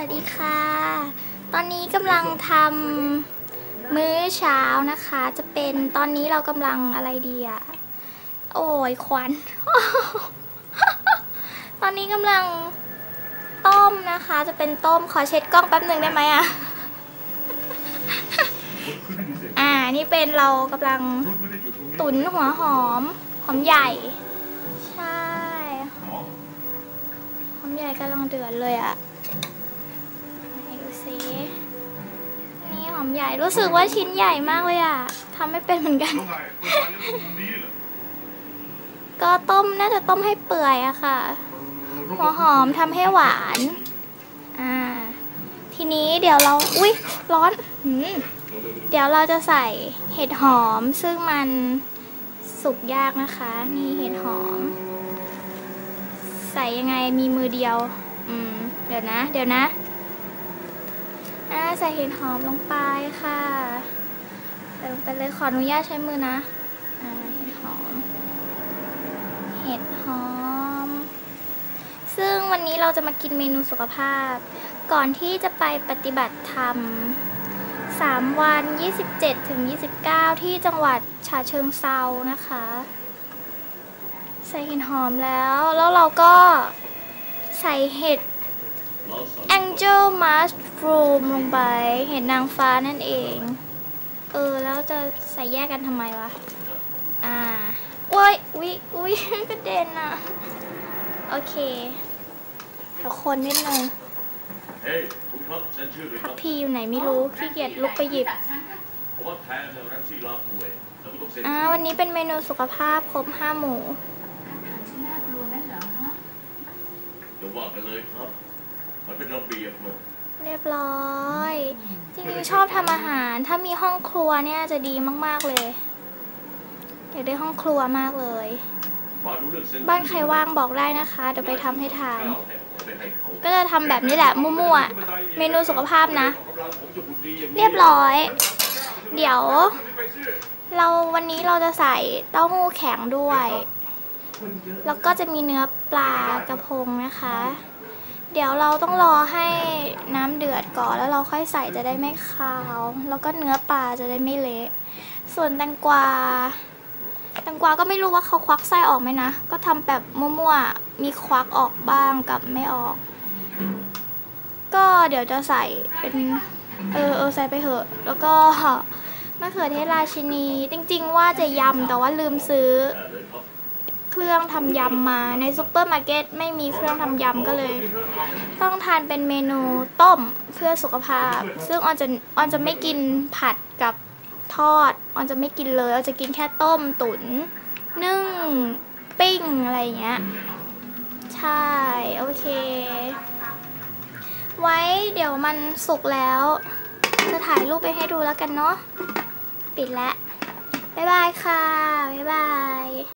วัสดีค่ะ ตอนนี้กำลังทำมื้อเช้านะคะ จะเป็นตอนนี้เรากำลังอะไรดีอะโอ้ยควัน ตอนนี้กำลังต้มนะคะ จะเป็นต้มขอเช็ดกล้องแป๊บหนึ่งได้ไหมอะอ่า นี่เป็นเรากำลังตุ๋นหัวหอม หอมใหญ่ ใช่ หอมใหญ่กำลังเดือดเลยอะ รู้สึกว่าชิ้นใหญ่มากเลยอะทำไม่เป็นเหมือนกัน ก็ต้มน่าจะต้มให้เปื่อยอะค่ะ หัวหอมทำให้หวาน อ่า ทีนี้เดี๋ยวเรา อุ๊ย ร้อนเดี๋ยวเราจะใส่เห็ดหอมซึ่งมันสุกยากนะคะ นี่เห็ดหอม ใส่ยังไงมีมือเดียว อืม เดี๋ยวนะ เดี๋ยวนะ ใส่เห็ดหอมลงไปค่ะใส่ลงไปเลยขออนุญาตใช้มือนะอเห็ดหอม เห็ดหอม ซึ่งวันนี้เราจะมากินเมนูสุขภาพ ก่อนที่จะไปปฏิบัติธรรม 3 วัน 27ถึง29 ที่จังหวัดฉะเชิงเซานะคะ ใส่เห็ดหอมแล้ว แล้วเราก็ใส่เห็ด Angel Mushroom ลงไป เห็ดนางฟ้านั่นเอง เออ แล้วจะใส่แยกกันทำไมวะ อ่าโอ้ยอุ๊ยอุ๊ยกระเด็นอะโอเคเดี๋ยวคนนิดนึงเฮ้ยคุณครับฉันชื่อเลยคพัรักบพีอยู่ไหนไม่รู้ขี้เกียจลุกไปหยิบผมว่าแทนแรงซี่ลาป่วยแล้วก็ต้องเซ็นอ่าวันนี้เป็นเมนูสุขภาพครบห้าหมู่เดี๋ยวว่ากันเลยครับ มันเป็นระเบียบเลย เรียบร้อย จริงๆชอบทำอาหาร ถ้ามีห้องครัวเนี่ยจะดีมากๆเลยอยากได้ห้องครัวมากเลยมารู้เรื่องเซ็นบ้านใครว่างบอกได้นะคะเดี๋ยวไปทำให้ทานเอาไปให้เขาก็จะทำแบบนี้แหละมั่วๆ เมนูสุขภาพนะกำลังผมจะหุ่นดีอย่างนี้เรียบร้อย เดี๋ยว เราวันนี้เราจะใส่เต้าหู้แข็งด้วย แล้วก็จะมีเนื้อปลากระพงนะคะ เดี๋ยวเราต้องรอให้น้ำเดือดก่อนแล้วเราค่อยใส่จะได้ไม่คาว แล้วก็เนื้อปลาจะได้ไม่เละส่วนแตงกวาแตงกวาก็ไม่รู้ว่าเขาควักไส้ออกไหมนะ ก็ทำแบบมั่วๆ มีควักออกบ้างกับไม่ออก ก็เดี๋ยวจะใส่เป็น เออเออใส่ไปเถอะ แล้วก็มะเขือเทศราชินี จริงๆ ว่าจะยำแต่ว่าลืมซื้อ เครื่องทำยำมาในซูเปอร์มาร์เก็ตไม่มีเครื่องทำยำก็เลย ต้องทานเป็นเมนูต้มเพื่อสุขภาพ ซึ่งออนจะออนจะไม่กินผัดกับทอดออนจะไม่กินเลยออนจะกินแค่ต้มตุนนึ่งปิ้งอะไรอย่างเงี้ยใช่ โอเค ไว้เดี๋ยวมันสุกแล้ว จะถ่ายรูปไปให้ดูแล้วกันเนาะปิดแล้วบ๊ายบายค่ะ บ๊ายบาย